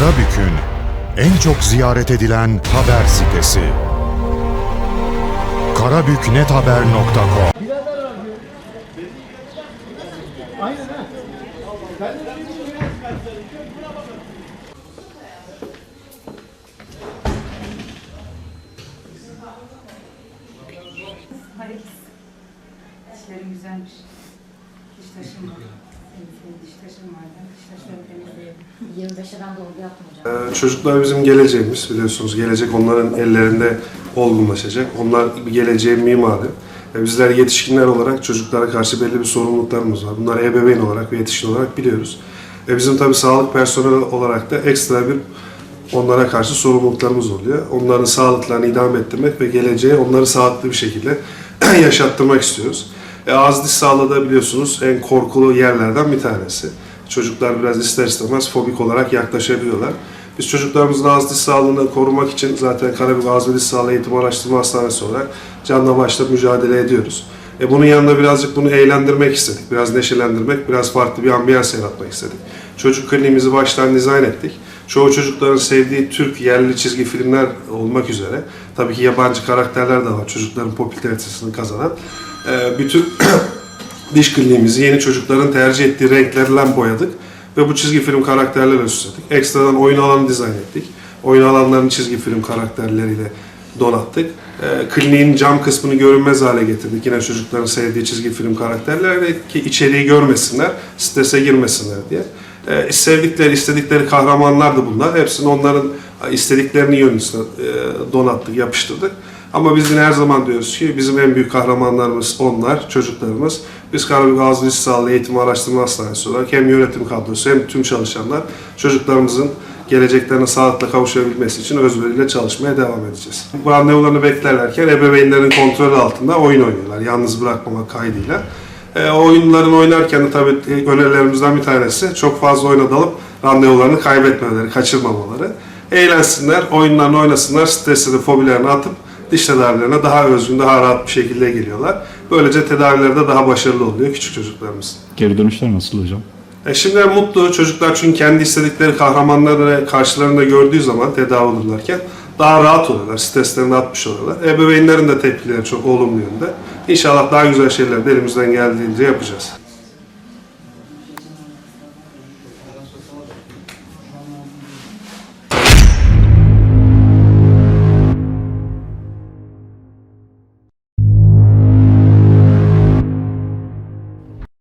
Karabük'ün en çok ziyaret edilen haber sitesi. karabüknethaber.com Hayır. Dişlerim güzelmiş. Diş taşım var. Senin, senin diş 25'e ben dolgu yaptım hocam. Ee, Çocuklar bizim geleceğimiz biliyorsunuz. Gelecek onların ellerinde olgunlaşacak. Onlar bir geleceğin mimarı. Ve bizler yetişkinler olarak çocuklara karşı belli bir sorumluluklarımız var. Bunları ebeveyn olarak ve yetişkin olarak biliyoruz. Ve bizim tabii sağlık personeli olarak da ekstra bir onlara karşı sorumluluklarımız oluyor. Onların sağlıklarını idame ettirmek ve geleceğe onları sağlıklı bir şekilde yaşattırmak istiyoruz. E, ağız diş sağlığı da biliyorsunuz en korkulu yerlerden bir tanesi. Çocuklar biraz ister istemez fobik olarak yaklaşabiliyorlar. Biz çocuklarımızın ağız diş sağlığını korumak için zaten Karabük Ağız ve Diş Sağlığı Eğitim Araştırma Hastanesi olarak canla başla mücadele ediyoruz. E bunun yanında birazcık bunu eğlendirmek istedik. Biraz neşelendirmek, biraz farklı bir ambiyans yaratmak istedik. Çocuk kliniğimizi baştan dizayn ettik. Çoğu çocukların sevdiği Türk yerli çizgi filmler olmak üzere. Tabii ki yabancı karakterler de var çocukların popülaritesini kazanan. E, bütün diş kliniğimizi yeni çocukların tercih ettiği renklerle boyadık. Ve bu çizgi film karakterlerle süsledik. Ekstradan oyun alanı dizayn ettik. Oyun alanlarını çizgi film karakterleriyle donattık. E, kliniğin cam kısmını görünmez hale getirdik. Yine çocukların sevdiği çizgi film karakterleri ki içeriği görmesinler, strese girmesinler diye. E, sevdikleri, istedikleri kahramanlar da bunlar. Hepsini onların istediklerini yönüsüne e, donattık, yapıştırdık. Ama biz yine her zaman diyoruz ki bizim en büyük kahramanlarımız onlar, çocuklarımız. Biz Karabük Ağzı Diş Sağlığı Eğitim Araştırma Hastanesi olarak hem yönetim kadrosu hem tüm çalışanlar çocuklarımızın geleceklerine sağlıkla kavuşabilmesi için özveriyle çalışmaya devam edeceğiz. Bu randevularını beklerlerken ebeveynlerin kontrolü altında oyun oynuyorlar. Yalnız bırakmamak kaydıyla. E, oyunların oynarken de tabii e, önerilerimizden bir tanesi çok fazla oyuna dalıp randevularını kaybetmemeleri, kaçırmamaları. Eğlensinler, oyunlarını oynasınlar, stresini, fobilerini atıp diş tedavilerine daha özgün, daha rahat bir şekilde geliyorlar. Böylece tedavilerde daha başarılı oluyor küçük çocuklarımız. Geri dönüşler nasıl hocam? E şimdi mutlu çocuklar çünkü kendi istedikleri kahramanları karşılarında gördüğü zaman tedavi olurlarken daha rahat oluyorlar, streslerini atmış oluyorlar. Ebeveynlerin de tepkileri çok olumlu yönde. İnşallah daha güzel şeyler de elimizden geldiğince yapacağız.